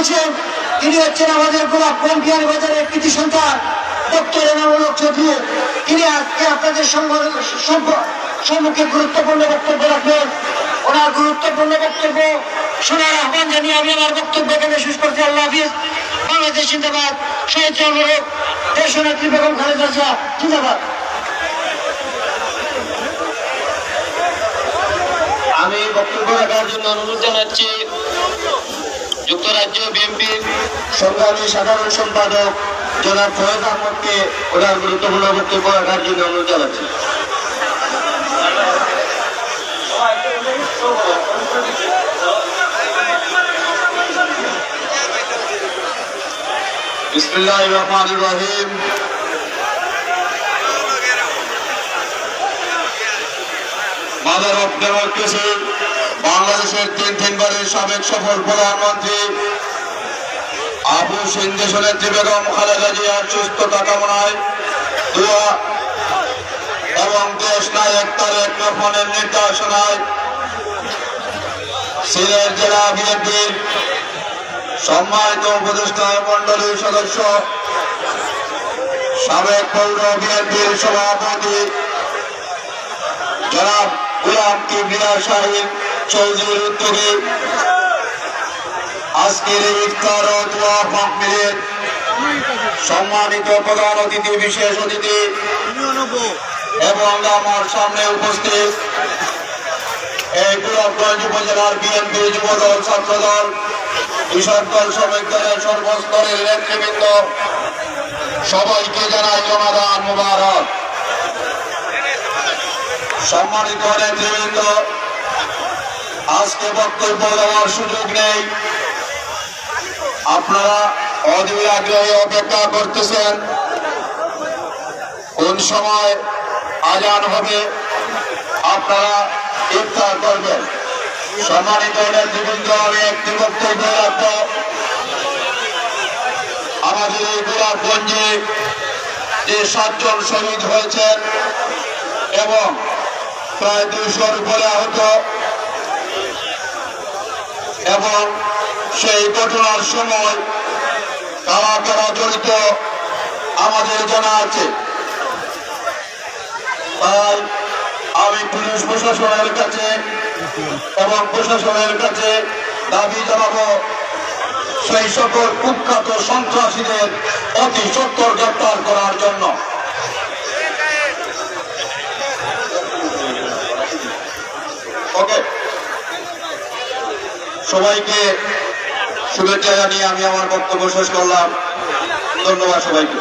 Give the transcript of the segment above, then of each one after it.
করেছেন তিনি হচ্ছেন আমাদের গোলাপ বিহার বাজারের কৃতি সন্তান, ডক্টর এনামূলক চৌধুরী। তিনি আজকে আপনাদের সম্মুখে গুরুত্বপূর্ণ বক্তব্য রাখবেন। ওনার গুরুত্বপূর্ণ বক্তব্য শোনার আহ্বান জানিয়ে আমি আমার বক্তব্য এখানে শেষ করছি। আল্লাহ হাফিজ। বাংলাদেশ জিন্দাবাদ। শহীদ জনরোগ। দেশনেত্রী বেগম খালেদা জিয়া। জিন্দাবাদ। আমি বক্তব্য রাখার জন্য অনুরোধ জানাচ্ছি যুক্তরাজ্য বিএনপির সংগ্রামী সাধারণ সম্পাদক জনাব ফয়েজ আহমদকে ওনার গুরুত্বপূর্ণ বক্তব্য রাখার জন্য অনুরোধ জানাচ্ছি। মাদার অফ ডেমোক্রেসি বাংলাদেশের তিন তিনবারের সাবেক সফল প্রধানমন্ত্রী আবু সিন্ধু নেত্রী বেগম খালেদা জিয়ার সুস্থতা কামনায় দোয়া এবং দেশ নায়ক তারেক রহমানের নির্দেশনায় সিলেট জেলা বিএনপির সম্মানিত উপদেষ্টা মন্ডলীর সদস্য, সাবেক পৌর বিএনপির সভাপতি জনাব গুলাম কিবরিয়া শাহিন চৌধুরীর উদ্যোগে আজকের ইফতার ও দোয়া মাহফিলের সম্মানিত প্রধান অতিথি, বিশেষ অতিথি এবং আমার সামনে উপস্থিত এই গোলাপগঞ্জ উপজেলার বিএনপি যুবদল, ছাত্রদল দল শ্রমিক দলের সর্বস্তরের নেতৃবৃন্দ, সবাইকে জানাই জমাদান মুবারক। সম্মানিত নেতৃবৃন্দ আজকে বক্তব্য দেওয়ার সুযোগ নেই। আপনারা অধীর আগ্রহে অপেক্ষা করতেছেন। কোন সময় আজান হবে, আপনারা ইফতার করবেন। সম্মানিত নেতৃবৃন্দ, আমি একটি বক্তব্য রাখব। আমাদের এই গোলাপগঞ্জে যে সাতজন শহীদ হয়েছেন এবং প্রায় দুইশোর উপরে আহত এবং সেই ঘটনার সময় কারা কারা জড়িত আমাদের জানা আছে। তাই আমি পুলিশ প্রশাসনের কাছে এবং প্রশাসনের কাছে দাবি জানাব, সেই সকল কুখ্যাত সন্ত্রাসীদের অতি সত্তর গ্রেপ্তার করার জন্য। ওকে সবাইকে শুভেচ্ছা জানিয়ে আমি আমার বক্তব্য শেষ করলাম। ধন্যবাদ সবাইকে।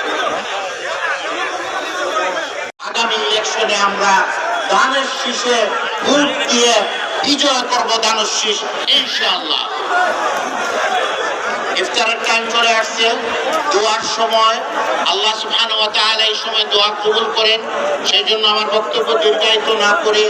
আগামী ইলেকশনে আমরা ধানের শীষে ভোট দিয়ে বিজয় করব ধানের শীষ, ইনশাআল্লাহ। ইফতারের টাইম চলে আসছে, দোয়ার সময়। আল্লাহ তাআলা এই সময় দোয়া কবুল করেন, সেই জন্য আমার বক্তব্য দীর্ঘায়িত না করে